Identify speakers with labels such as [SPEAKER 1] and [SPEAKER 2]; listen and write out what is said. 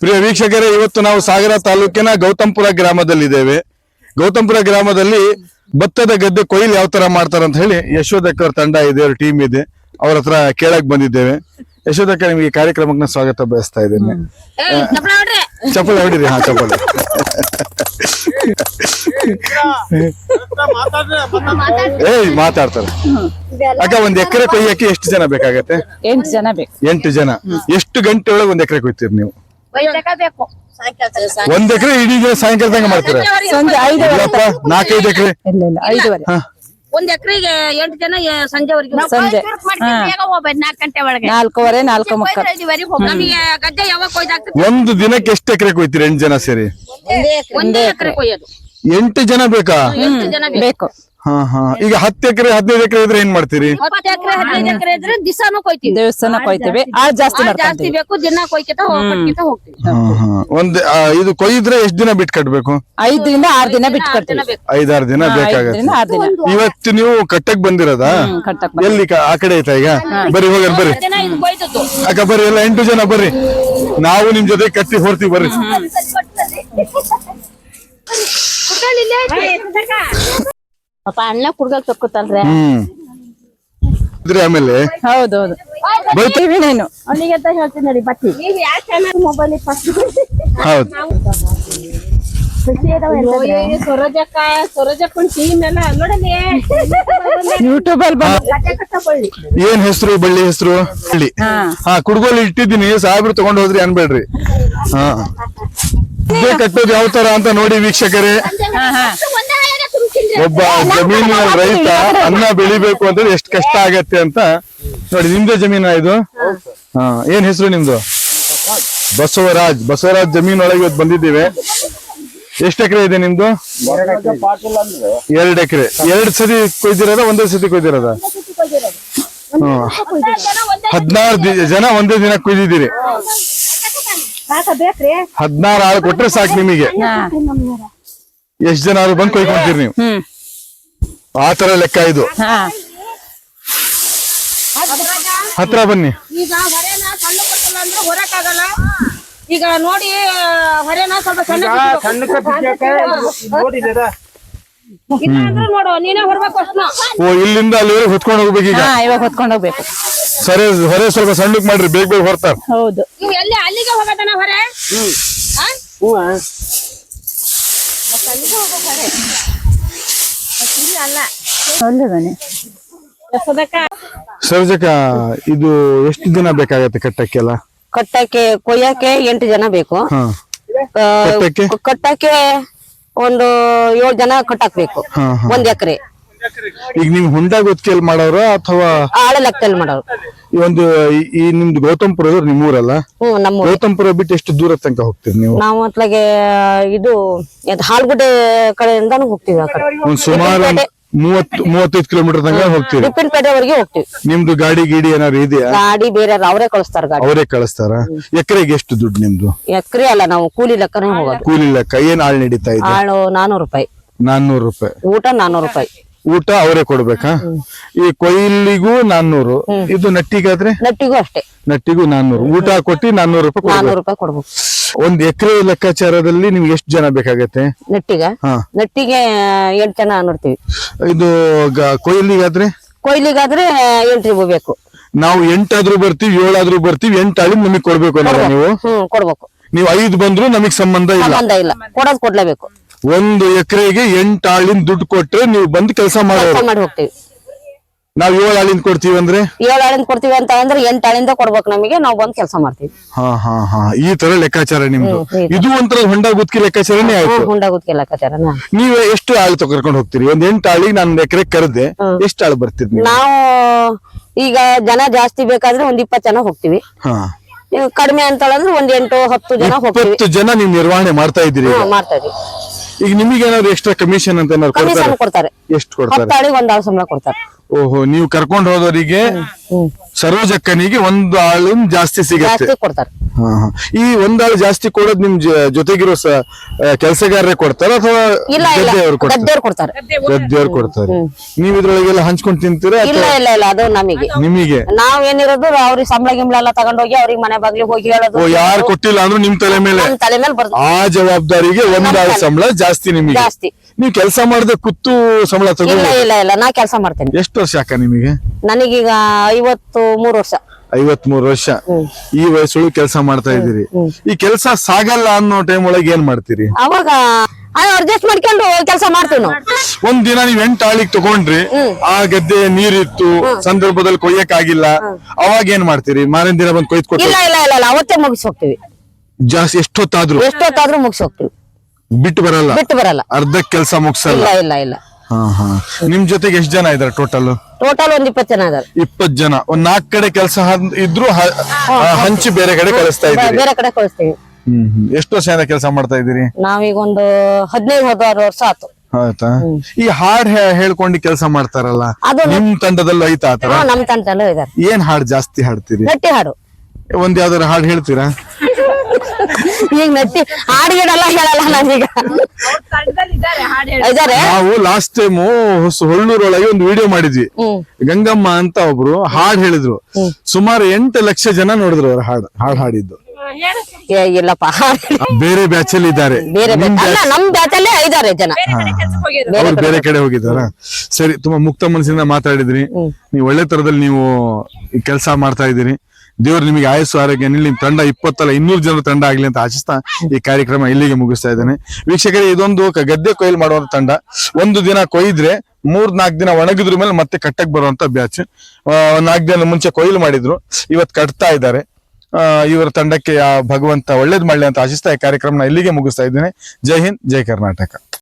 [SPEAKER 1] ಪ್ರಿಯ ವೀಕ್ಷಕರೇ ಇವತ್ತು ನಾವು ಸಾಗರ ತಾಲೂಕಿನ ಗೌತಮ್ಪುರ ಗ್ರಾಮದಲ್ಲಿದ್ದೇವೆ. ಗೌತಮ್ಪುರ ಗ್ರಾಮದಲ್ಲಿ ಭತ್ತದ ಗದ್ದೆ ಕೊಯ್ಲು ಯಾವ ತರ ಮಾಡ್ತಾರೆ ಅಂತ ಹೇಳಿ ಯಶೋಧಕ್ಕರ್ ತಂಡ ಇದೆ ಅವ್ರ ಟೀಮ್ ಇದೆ. ಅವ್ರ ಹತ್ರ ಕೇಳಕ್ ಬಂದಿದ್ದೇವೆ. ಯಶೋಧಕ್ಕ ನಿಮಗೆ ಈ ಕಾರ್ಯಕ್ರಮಕ್ಕೆ ಸ್ವಾಗತ ಬಯಸ್ತಾ ಇದ್ದೇನೆ. ಚಪ್ಪಲಿ ಹೊಡಿರಿ ಹಾ ಚಪ್ಪಲ್. ಏಯ್ ಮಾತಾಡ್ತಾರೆ. ಅಕ್ಕ ಒಂದ್ ಎಕರೆ ಕೊಯ್ಯಕ್ಕೆ ಎಷ್ಟು ಜನ ಬೇಕಾಗತ್ತೆ?
[SPEAKER 2] ಎಂಟು ಜನ ಬೇಕು.
[SPEAKER 1] ಎಂಟು ಜನ. ಎಷ್ಟು ಗಂಟೆ ಒಳಗೆ ಒಂದ್ ಎಕರೆ ಕೊಯ್ತೀರಿ ನೀವು?
[SPEAKER 3] ಬೇಕು.
[SPEAKER 1] ಒಂದ್ ಎಕರೆ ಇಡೀ ದಿನ ಸಾಯಂಕಾಲ ತಂಗ ಮಾಡ್ತೀರಾ
[SPEAKER 2] ಸಂಜೆ ಐದುವರೆ
[SPEAKER 1] ಇಲ್ಲಪ್ಪ ನಾಲ್ಕೈದು ಎಕರೆ.
[SPEAKER 2] ಇಲ್ಲ ಇಲ್ಲ ಐದುವರೆ.
[SPEAKER 3] ಒಂದ್ ಎಕರೆಗೆ ಎಂಟು ಜನ ಸಂಜೆವರೆಗೆ
[SPEAKER 2] ಸಂಜೆ.
[SPEAKER 3] ಬೇಗ ಹೋಗ್ಬೇಕು ನಾಲ್ಕು ಗಂಟೆ ಒಳಗೆ.
[SPEAKER 2] ನಾಲ್ಕೂವರೆ ನಾಲ್ಕು ಮಕ್ಕಳು
[SPEAKER 3] ಐದುವರೆಗೆ ಹೋಗ್ ನಮಗೆ ಗದ್ದೆ ಯಾವಾಗ ಕೊಯ್ದಾಗ್ತದೆ
[SPEAKER 1] ಒಂದು ದಿನಕ್ಕೆ ಎಷ್ಟು ಎಕರೆ ಕೊಯ್ತೀರಿ ಎಂಟು ಜನ ಸೇರಿ?
[SPEAKER 3] ಒಂದೇ ಎಕರೆ ಕೊಯ್ಯೋದು.
[SPEAKER 1] ಎಂಟು ಜನ ಬೇಕಾ?
[SPEAKER 3] ಎಂಟು ಜನ ಬೇಕು.
[SPEAKER 1] ಹಾ ಹಾ. ಈಗ ಹತ್ತು ಎಕರೆ ಹದಿನೈದು ಎಕರೆ ಇದ್ರೆ ಏನ್ ಮಾಡ್ತೀರಿ?
[SPEAKER 3] ಹತ್ತು ಎಕರೆ ಹದಿನೈದು ಎಕರೆ ಇದ್ರೆ ದಿಸಾನು ಕೊಯ್ತೀವಿ.
[SPEAKER 2] ದೇವಸ್ಥಾನ ಕೊಯ್ತೀವಿ. ಆ ಜಾಸ್ತಿ
[SPEAKER 3] ಆಳ್ ಜಾಸ್ತಿ ಬೇಕು ದಿನ ಕೊಯ್ಕಿತ ಹೋಗ್ಕಿತ ಹೋಗ್ತೀವಿ.
[SPEAKER 1] ಹಾ ಹಾ. ಒಂದ್ ಆ, ಇದು ಕೊಯ್ದ್ರೆ ಎಷ್ಟ್ ದಿನ ಬಿಟ್ಟು ಕಟ್ಬೇಕು?
[SPEAKER 2] ಐದರಿಂದ ಆರ್ ದಿನ ಬಿಟ್ಟು ಕಟ್ತೀವಿ.
[SPEAKER 1] ಐದಾರು ದಿನ ಬೇಕಾಗತ್ತೆ.
[SPEAKER 2] ಐದರಿಂದ ಆರು ದಿನ.
[SPEAKER 1] ಇವತ್ತು ನೀವು ಕಟ್ಟಕ್ ಬಂದಿರೋದಾ?
[SPEAKER 2] ಕಟ್ಟಕ್
[SPEAKER 1] ಎಲ್ಲಿ ಕ- ಆ ಕಡೆ ಐತಾ ಈಗ? ಬರ್ರಿ ಹೋಗ ಬರ್ರಿ
[SPEAKER 3] ದಿನ ಇದು ಕೊಯ್ದದ್ದು
[SPEAKER 1] ಅಕ್ಕ ಬರ್ರಿ ಎಲ್ಲ ಎಂಟು ಜನ ಬರ್ರಿ ನಾವು ನಿಮ್ ಜೊತೆ ಕಟ್ಟಿ ಹೊರ್ತೀವಿ ಬರ್ರಿ
[SPEAKER 3] ಪಾಪ ಅಣ್ಣ ಕುಡ್ಗಲ್
[SPEAKER 1] ಹ್ಮ್ ಇದ್ರೆ ಆಮೇಲೆ?
[SPEAKER 2] ಹೌದೌದು. ಬರ್ತೀವಿ ನೀನು.
[SPEAKER 3] ಅವನಿಗೆ ಅಂತ ಹೇಳ್ತೀನಿ ನೋಡಿ ಬಟ್ಟಿ ನೀವು ಯಾಕೆ ಚಾನಲ್ ಮೊಬೈಲ್
[SPEAKER 1] ಹೌದು.
[SPEAKER 3] ಸೊರಜಕ್ಕ ಸೊರಜಕ್ಕ ಟೀಮ್ ಎಲ್ಲ ನೋಡಲಿ
[SPEAKER 2] ಯೂಟ್ಯೂಬ್ ಅಲ್ಲಿ ಬಂದು
[SPEAKER 3] ಗದ್ದೆ ಕಟ್ಟಕೊಳ್ಳಿ
[SPEAKER 1] ಏನ್ ಹೆಸರು ಬಳ್ಳಿ ಹೆಸರು? ಬಳ್ಳಿ.
[SPEAKER 2] ಹಾ.
[SPEAKER 1] ಕುಡ್ಗೋಲಿ ಕುಡ್ಗೋಲ್ ಇಟ್ಟಿದ್ದೀನಿ ಸಾಹೇಬ್ರು ತಗೊಂಡ್ ಹೋದ್ರಿ ಅನ್ಬೇಡ್ರಿ. ಹಾ. ಇದೇ ಕಟ್ಟೋದು ಯಾವ ತರ ಅಂತ ನೋಡಿ ವೀಕ್ಷಕರೇ. ಒಬ್ಬ ಜಮೀನಿನ ರೈತ ಅನ್ನ ಬೆಳಿಬೇಕು ಅಂದ್ರೆ ಎಷ್ಟು ಕಷ್ಟ ಆಗತ್ತೆ ಅಂತ ನೋಡಿ ನಿಮ್ದೇ ಜಮೀನ ಇದು? ಹಾ ಏನ್ ಹೆಸರು ನಿಮ್ದು? ಬಸವರಾಜ್. ಬಸವರಾಜ್ ಜಮೀನೊಳಗೆ ಇವತ್ತು ಬಂದಿದ್ದೀವಿ. ಎಷ್ಟು ಎಕರೆ ಇದೆ ನಿಮ್ದು? ಎರಡ್ ಎಕರೆ. ಎರಡ್ ಸತಿ ಕೊಯ್ದಿರೋದ ಒಂದೇ ಸತಿ ಕೊಯ್ದಿರೋದ? ಹದಿನಾರು ಜನ ಒಂದೇ ದಿನ ಕೊಯ್ದಿದ್ದೀರಿ. ಹದಿನಾರು ಆಳು ಕೊಟ್ರೆ ಸಾಕು ನಿಮಗೆ.
[SPEAKER 2] ಹಾ
[SPEAKER 1] ಎಷ್ಟ್ ಜನ ಆದ್ರೂ ಬಂದು ಕೊಯ್ಕೊಂತೀರಿ ನೀವು? ಆ ತರ ಲೆಕ್ಕ ಇದು.
[SPEAKER 2] ಹಾ.
[SPEAKER 1] ಹತ್ರ ಬನ್ನಿ.
[SPEAKER 3] ಈಗ ಹೊರೆನ ಸಣ್ಣ ಕೊಟ್ಟಲ್ಲ ಅಂದ್ರೆ ಹೊರಕ್ಕಾಗಲ್ಲ ಈಗ ನೋಡಿ ಹೊರೆನ ಸ್ವಲ್ಪ ಸಣ್ಣ ನೋಡು ನೀನೇ ಹೊರಬೇಕು
[SPEAKER 1] ಓ ಇಲ್ಲಿಂದ ಅಲ್ಲಿ ಹೊತ್ಕೊಂಡು ಹೋಗ್ಬೇಕು ಈಗ
[SPEAKER 2] ಹಾ ಇವಾಗ ಹೊತ್ಕೊಂಡು ಹೋಗ್ಬೇಕು.
[SPEAKER 1] ಸರಿ ಹೊರೆ ಸ್ವಲ್ಪ ಸಣ್ಣಕ್ ಮಾಡ್ರಿ ಬೇಗ ಬೇಗ ಹೊರ್ತಾರ.
[SPEAKER 2] ಹೌದು.
[SPEAKER 3] ನೀವು ಎಲ್ಲಿ ಅಲ್ಲಿಗೆ ಹೋಗೋದನ ಹೊರೆ? ಆ?
[SPEAKER 2] ಒಳ್ಳೆದಾನೆ
[SPEAKER 3] ಎಸದಕ್ಕ
[SPEAKER 1] ಸರ್ಜಕ ಇದು ಎಷ್ಟು ದಿನ ಬೇಕಾಗತ್ತೆ ಕಟ್ಟಕ್ಕೆಲ್ಲ
[SPEAKER 4] ಕಟ್ಟಕ್ಕೆ ಕೊಯ್ಯಕ್ಕೆ ಎಂಟು ಜನ ಬೇಕು.
[SPEAKER 1] ಕಟ್ಟಕ್ಕೆ?
[SPEAKER 4] ಕಟ್ಟಕ್ಕೆ ಒಂದು ಏಳು ಜನ ಕಟ್ಟಾಕ್ಬೇಕು. ಒಂದ್ ಎಕರೆ.
[SPEAKER 1] ಈಗ ನಿಮ್ ಹುಂಡ ಗೊತ್ತಿಯಲ್ಲಿ ಮಾಡೋರ ಅಥವಾ
[SPEAKER 4] ಆಳ ಲೆಕ್ಕದಲ್ಲಿ ಮಾಡೋರು.
[SPEAKER 1] ಈ ಒಂದು ಈ- ಈ ನಿಮ್ದು ಗೌತಮ್ಪುರ ನಿಮ್ಮೂರಲ್ಲ
[SPEAKER 4] ಹ್ಮ್ ನಮ್ಮ
[SPEAKER 1] ಗೌತಮ್ಪುರ ಬಿಟ್ಟು ಎಷ್ಟು ದೂರ ತನಕ ಹೋಗ್ತೀರಿ ನೀವು?
[SPEAKER 4] ನಾವು ಅತ್ಲಾಗೆ ಇದು ಯಾವ್ದು ಹಾಲ್ಗುಡ್ಡೆ ಕಡೆಯಿಂದಾನು ಹೋಗ್ತೀವಿ ಆ ಕಡೆ.
[SPEAKER 1] ಒಂದ್ ಸುಮಾರು ಒಂದ್ ಮೂವತ್ತು ಮೂವತ್ತೈದು ಕಿಲೋಮೀಟರ್ ತನಕ ಹೋಗ್ತೀರಿ.
[SPEAKER 4] ರಿಪ್ಪನ್ಪೇಟೆವರೆಗೆ ಹೋಗ್ತೀವಿ.
[SPEAKER 1] ನಿಮ್ದು ಗಾಡಿ ಗೀಡಿ ಏನಾದ್ರು ಇದೆಯಾ?
[SPEAKER 4] ಗಾಡಿ ಬೇರೆ ಅವರೇ ಕಳಿಸ್ತಾರ ಗಾಡಿ.
[SPEAKER 1] ಅವರೇ ಕಳಿಸ್ತಾರ? ಎಕರೆಗೆ ಎಷ್ಟು ದುಡ್ಡು ನಿಮ್ದು?
[SPEAKER 4] ಎಕರೆ ಅಲ್ಲ ನಾವು ಕೂಲಿ ಲೆಕ್ಕನೇ ಹೋಗೋದು
[SPEAKER 1] ಕೂಲಿ ಲೆಕ್ಕ. ಏನ್ ಆಳ್ ನಡೀತಾ ಇದೆ?
[SPEAKER 4] ಆಳು ನಾನೂರು ರೂಪಾಯಿ.
[SPEAKER 1] ನಾನ್ನೂರು ರೂಪಾಯಿ.
[SPEAKER 4] ಊಟ ನಾನೂರು ರೂಪಾಯಿ.
[SPEAKER 1] ಊಟ ಅವರೇ ಕೊಡ್ಬೇಕಾ? ಈ ಕೊಯ್ಲಿಗೂ ನಾನ್ನೂರು. ಇದು ನಟ್ಟಿಗಾದ್ರೆ?
[SPEAKER 4] ನಟ್ಟಿಗೂ ಅಷ್ಟೇ.
[SPEAKER 1] ನಟ್ಟಿಗೂ ನಾನ್ನೂರು. ಊಟ ಕೊಟ್ಟು ನಾನ್ನೂರು ರೂಪಾಯಿ ಕೊಡ್ಬೇಕು.
[SPEAKER 4] ರೂಪಾಯಿ ಕೊಡ್ಬೇಕು.
[SPEAKER 1] ಒಂದ್ ಎಕರೆ ಲೆಕ್ಕಾಚಾರದಲ್ಲಿ ನಿಮ್ಗೆ ಎಷ್ಟು ಜನ ಬೇಕಾಗತ್ತೆ?
[SPEAKER 4] ನಟ್ಟಿಗ?
[SPEAKER 1] ಹಾ.
[SPEAKER 4] ನಟ್ಟಿಗೆ ಎಂಟು ಜನ ನೋಡ್ತೀವಿ.
[SPEAKER 1] ಇದು ಗ- ಕೊಯ್ಲಿಗಾದ್ರೆ?
[SPEAKER 4] ಕೊಯ್ಲಿಗಾದ್ರೆ ಎಂಟು ರೂಪಾಯಿ ಬೇಕು.
[SPEAKER 1] ನಾವು ಎಂಟಾದ್ರೂ ಬರ್ತೀವಿ ಏಳಾದ್ರೂ ಬರ್ತೀವಿ ಎಂಟು ಆಳಿ ನಮಗ್ ಕೊಡ್ಬೇಕು. ನೀವು?
[SPEAKER 4] ಹ್ಮ್ ಕೊಡ್ಬೇಕು.
[SPEAKER 1] ನೀವು ಐದು ಬಂದ್ರು ನಮಗ್ ಸಂಬಂಧ ಇಲ್ಲ.
[SPEAKER 4] ಸಂಬಂಧ ಇಲ್ಲ. ಕೊಡೋದ್ ಕೊಡ್ಲೇಬೇಕು.
[SPEAKER 1] ಒಂದು ಎಕರೆಗೆ ಎಂಟು ಆಳಿನ ದುಡ್ಡು ಕೊಟ್ರೆ ನೀವು ಬಂದು ಕೆಲಸ ಮಾಡೋರು.
[SPEAKER 4] ಮಾಡಿ ಹೋಗ್ತೀವಿ
[SPEAKER 1] ನಾವ್ ಏಳು ಆಳಿಂದ ಕೊಡ್ತೀವಿ ಅಂದ್ರೆ?
[SPEAKER 4] ಏಳು ಆಳಿಂದ ಕೊಡ್ತೀವಿ ಅಂತ ಅಂದ್ರೆ ಎಂಟು ಆಳಿಂದ ಕೊಡ್ಬೇಕು ನಮಗೆ ನಾವು ಬಂದ್ ಕೆಲಸ ಮಾಡ್ತೀವಿ.
[SPEAKER 1] ಹಾ ಹಾ ಹಾ. ಈ ತರ ಲೆಕ್ಕಾಚಾರ ನಿಮ್ದು. ಇದು ಒಂಥರ ಹೊಂಡ ಗುತ್ತಿ ಲೆಕ್ಕಾಚಾರನೇ ಆಯ್ತು.
[SPEAKER 4] ಹುಂಡಾಗುತ್ತಿಗೆ ಲೆಕ್ಕಾಚಾರನ
[SPEAKER 1] ನೀವು ಎಷ್ಟು ಆಳು ಕರ್ಕೊಂಡು ಹೋಗ್ತೀರಿ? ಒಂದ್ ಎಂಟು ಆಳಿಗೆ ನಾನು ಎಕರೆ ಕರೆದೆ ಎಷ್ಟು ಆಳು ಬರ್ತೀರಿ ನೀವು?
[SPEAKER 4] ನಾವು ಈಗ ಜನ ಜಾಸ್ತಿ ಬೇಕಾದ್ರೆ ಒಂದ್ ಇಪ್ಪತ್ತು ಜನ ಹೋಗ್ತೀವಿ.
[SPEAKER 1] ಹಾ.
[SPEAKER 4] ಅಂತ ಕಡಿಮೆ ಅಂತಂದ್ರೆ ಒಂದ್ ಎಂಟು ಹತ್ತು ಜನ ಹೋಗ್ತೀವಿ.
[SPEAKER 1] ಇಪ್ಪತ್ತು ಜನ ನೀವು ನಿರ್ವಹಣೆ ಮಾಡ್ತಾ ಇದ್ದೀರಿ
[SPEAKER 4] ಮಾಡ್ತಾ ಇದೀವಿ
[SPEAKER 1] ಈಗ ನಿಮಗೆ ಏನಾದ್ರು ಎಕ್ಸ್ಟ್ರಾ ಕಮಿಷನ್ ಅಂತ ಏನಾದ್ರು
[SPEAKER 4] ಕಮಿಷನ್
[SPEAKER 1] ಕೊಡ್ತಾರೆ?
[SPEAKER 4] ಕೊಡ್ತಾರೆ.
[SPEAKER 1] ಎಷ್ಟು ಕೊಡ್ತಾರೆ?
[SPEAKER 4] ಒಂದ್ ಆಳು ಸಂಬಳ ಕೊಡ್ತಾರೆ.
[SPEAKER 1] ಓಹೋ ನೀವು ಕರ್ಕೊಂಡು ಹೋದವರಿಗೆ ಸರೋಜಕ್ಕನಿಗೆ ಒಂದು ಆಳು ಜಾಸ್ತಿ ಸಿಗುತ್ತೆ.
[SPEAKER 4] ಜಾಸ್ತಿ ಕೊಡ್ತಾರೆ.
[SPEAKER 1] ಹಾ, ಹಾ. ಈ ಒಂದಾಳು ಜಾಸ್ತಿ ಕೊಡೋದು ನಿಮ್ ಜ- ಜೊತೆಗಿರೋ ಕೆಲಸಗಾರರೇ ಕೊಡ್ತಾರ ಅಥವಾ
[SPEAKER 4] ಇಲ್ಲ ಇಲ್ಲ.
[SPEAKER 1] ಗದ್ದೆಯವ್ರು ಕೊಡ್ತಾರ?
[SPEAKER 4] ಗದ್ದೆವ್ರು ಕೊಡ್ತಾರೆ.
[SPEAKER 1] ಗದ್ದೆಯವ್ರು ಕೊಡ್ತಾರೆ. ನೀವ್ ಇದ್ರೊಳಗೆಲ್ಲ ಹಂಚ್ಕೊಂಡ್ ತಿಂತೀರಾ
[SPEAKER 4] ಇಲ್ಲ ಇಲ್ಲ ಇಲ್ಲ. ಅದು ನಮಗೆ.
[SPEAKER 1] ನಿಮಗೆ?
[SPEAKER 4] ನಾವ್ ಏನಿರೋದು ಅವ್ರಿಗೆ ಸಂಬಳ ಗಿಂಬಳ ಎಲ್ಲ ತಗೊಂಡೋಗಿ ಅವ್ರಿಗೆ ಮನೆ ಬಾಗ್ಲಿಗೆ ಹೋಗಿ ಹೇಳೋದು.
[SPEAKER 1] ಓ ಯಾರು ಕೊಟ್ಟಿಲ್ಲ ಅಂದ್ರೂ ನಿಮ್ ತಲೆ ಮೇಲೆ.
[SPEAKER 4] ನಮ್ ತಲೆ ಮೇಲೆ ಬರ್ದು
[SPEAKER 1] ಆ ಜವಾಬ್ದಾರಿಗೆ ಒಂದಾಳು ಸಂಬಳ ಜಾಸ್ತಿ ನಿಮಗೆ.
[SPEAKER 4] ಜಾಸ್ತಿ.
[SPEAKER 1] ನೀವು ಕೆಲಸ ಮಾಡದೆ ಕುತ್ತು ಸಂಬಳ
[SPEAKER 4] ಇಲ್ಲ
[SPEAKER 1] ತಗೋ
[SPEAKER 4] ಇಲ್ಲ ಇಲ್ಲ. ನಾ ಕೆಲಸ ಮಾಡ್ತೇನೆ.
[SPEAKER 1] ಎಷ್ಟು ವರ್ಷ ಅಕ್ಕ ನಿಮಗೆ?
[SPEAKER 4] ನನಗೀಗ ಐವತ್ತು ಮೂರು ವರ್ಷ.
[SPEAKER 1] ಐವತ್ಮೂರು ವರ್ಷ ಈ ವಯಸ್ಸೊಳಗೆ ಕೆಲಸ ಮಾಡ್ತಾ ಇದ್ದೀರಿ. ಈ ಕೆಲಸ ಸಾಗಲ್ಲ ಅನ್ನೋ ಟೈಮ್ ಒಳಗೆ ಏನ್ ಮಾಡ್ತೀರಿ?
[SPEAKER 4] ಅವಾಗ ಅಡ್ಜಸ್ಟ್ ಮಾಡ್ಕೊಂಡು ಕೆಲಸ ಮಾಡ್ತೀವಿ ನಾವು.
[SPEAKER 1] ಒಂದ್ ದಿನ ನೀವ್ ಎಂಟು ಆಳಿಗ್ ತಗೊಂಡ್ರಿ ಆ ಗದ್ದೆ ನೀರಿತ್ತು ಸಂದರ್ಭದಲ್ಲಿ ಕೊಯ್ಯಕ್ ಆಗಿಲ್ಲ ಅವಾಗ ಏನ್ ಮಾಡ್ತೀರಿ? ಮಾರಿನ ದಿನ ಬಂದ್ ಕೊಯ್ದು ಕೊಟ್ಟು
[SPEAKER 4] ಇಲ್ಲ ಇಲ್ಲ ಇಲ್ಲ ಇಲ್ಲ. ಅವತ್ತೇ ಮುಗಿಸ್ ಹೋಗ್ತೀವಿ.
[SPEAKER 1] ಜಾಸ್ತಿ ಎಷ್ಟೊತ್ತಾದ್ರು?
[SPEAKER 4] ಎಷ್ಟೊತ್ತಾದ್ರೂ ಮುಗಿಸ್ ಹೋಗ್ತೀವಿ.
[SPEAKER 1] ಬಿಟ್ಟು ಬರಲ್ಲ?
[SPEAKER 4] ಬಿಟ್ಟು ಬರಲ್ಲ.
[SPEAKER 1] ಅರ್ಧ ಕೆಲಸ ಮುಗಿಸಲ್ಲ?
[SPEAKER 4] ಇಲ್ಲ ಇಲ್ಲ ಇಲ್ಲ.
[SPEAKER 1] ನಿಮ್ ಜೊತೆಗೆ ಎಷ್ಟ್ ಜನ ಇದಾರೆ ಟೋಟಲ್
[SPEAKER 4] ಟೋಟಲ್ ಒಂದ್ ಇಪ್ಪತ್ತು ಜನ ಇದಾರೆ.
[SPEAKER 1] ಇಪ್ಪತ್ ಜನ. ಒಂದ್ ನಾಲ್ಕ್ ಕಡೆ ಕೆಲಸ ಇದ್ರು ಹಂಚಿ ಬೇರೆ ಕಡೆ ಕಳಿಸ್ತಾ ಇದ್ದೀವಿ
[SPEAKER 4] ಬೇರೆ ಕಡೆ ಕಳಿಸ್ತೀವಿ.
[SPEAKER 1] ಎಷ್ಟು ವರ್ಷದಿಂದ ಕೆಲಸ ಮಾಡ್ತಾ ಇದ್ದೀರಿ?
[SPEAKER 4] ನಾವೀಗ ಒಂದು ಹದಿನೈದು ಹದಿನಾರು ವರ್ಷ ಆತು.
[SPEAKER 1] ಆಯ್ತಾ? ಈ ಹಾಡ್ ಹೇಳ್ಕೊಂಡು ಕೆಲಸ ಮಾಡ್ತಾರಲ್ಲ ನಿಮ್ ತಂಡದಲ್ಲೂ ಐತಾ ಆತರ
[SPEAKER 4] ನಮ್ ತಂಡದಲ್ಲೂ ಇದಾರೆ.
[SPEAKER 1] ಏನ್ ಹಾಡ್ ಜಾಸ್ತಿ ಹಾಡ್ತೀರಿ?
[SPEAKER 4] ಗಟ್ಟಿ ಹಾಡು.
[SPEAKER 1] ಒಂದ್ ಯಾವ್ದಾರ ಹಾಡ್ ಹೇಳ್ತೀರಾ?
[SPEAKER 4] ಈಗ ನಟ್ಟಿ ಹೇಳಲ್ಲ ನಾನೀಗ. ಇದಾರೆ?
[SPEAKER 1] ನಾವು ಲಾಸ್ಟ್ ಟೈಮ್ ಹೊಳ್ಳೂರೊಳಗೆ ಒಂದು ವಿಡಿಯೋ ಮಾಡಿದ್ವಿ. ಗಂಗಮ್ಮ ಅಂತ ಒಬ್ರು ಹಾಡ್ ಹೇಳಿದ್ರು. ಸುಮಾರು ಎಂಟು ಲಕ್ಷ ಜನ ನೋಡಿದ್ರು ಅವ್ರ ಹಾಡ್ ಹಾಡ್ ಹಾಡಿದ್ದು.
[SPEAKER 4] ಇಲ್ಲಪ್ಪ
[SPEAKER 1] ಬೇರೆ ಬ್ಯಾಚ್ ಅಲ್ಲಿ ಇದ್ದಾರೆ.
[SPEAKER 4] ಬೇರೆ
[SPEAKER 1] ನಿಮ್
[SPEAKER 4] ಬ್ಯಾಚ್- ಅಲ್ಲೇ ಐದಾರೆ ಜನ.
[SPEAKER 1] ಅವ್ರು ಬೇರೆ ಕಡೆ ಹೋಗಿದ್ದಾರ? ಸರಿ ತುಂಬಾ ಮುಕ್ತ ಮನಸ್ಸಿಂದ ಮಾತಾಡಿದ್ರಿ. ನೀವು ಒಳ್ಳೆ ತರದಲ್ಲಿ ನೀವು ಕೆಲಸ ಮಾಡ್ತಾ ಇದ್ದೀರಿ. ದೇವ್ರು ನಿಮಗೆ ಆಯಸ್ಸು, ಆರೋಗ್ಯ ನಿಮ್ ತಂಡ ಇಪ್ಪತ್ತಲ್ಲ, ಇನ್ನೂರು ಜನರ ತಂಡ ಆಗ್ಲಿ ಅಂತ ಆಶಿಸ್ತಾ ಈ ಕಾರ್ಯಕ್ರಮ ಇಲ್ಲಿಗೆ ಮುಗಿಸ್ತಾ ಇದ್ದೇನೆ. ವೀಕ್ಷಕರೇ, ಇದೊಂದು ಗದ್ದೆ ಕೊಯ್ಲು ಮಾಡುವಂತ ತಂಡ. ಒಂದು ದಿನ ಕೊಯ್ದ್ರೆ ಮೂರ್ ನಾಲ್ಕು ದಿನ ಒಣಗಿದ್ರ ಮೇಲೆ ಮತ್ತೆ ಕಟ್ಟಕ್ ಬರುವಂತ ಬ್ಯಾಚ್ ನಾಲ್ಕು ದಿನ ಮುಂಚೆ ಕೊಯ್ಲು ಮಾಡಿದ್ರು. ಇವತ್ತು ಕಟ್ತಾ ಇದ್ದಾರೆ. ಇವರ ತಂಡಕ್ಕೆ ಭಗವಂತ ಒಳ್ಳೇದ್ ಮಾಡ್ಲಿ ಅಂತ ಆಶಿಸ್ತಾ ಈ ಕಾರ್ಯಕ್ರಮನ ಇಲ್ಲಿಗೆ ಮುಗಿಸ್ತಾ ಇದ್ದೇನೆ. ಜೈ ಹಿಂದ್, ಜೈ ಕರ್ನಾಟಕ.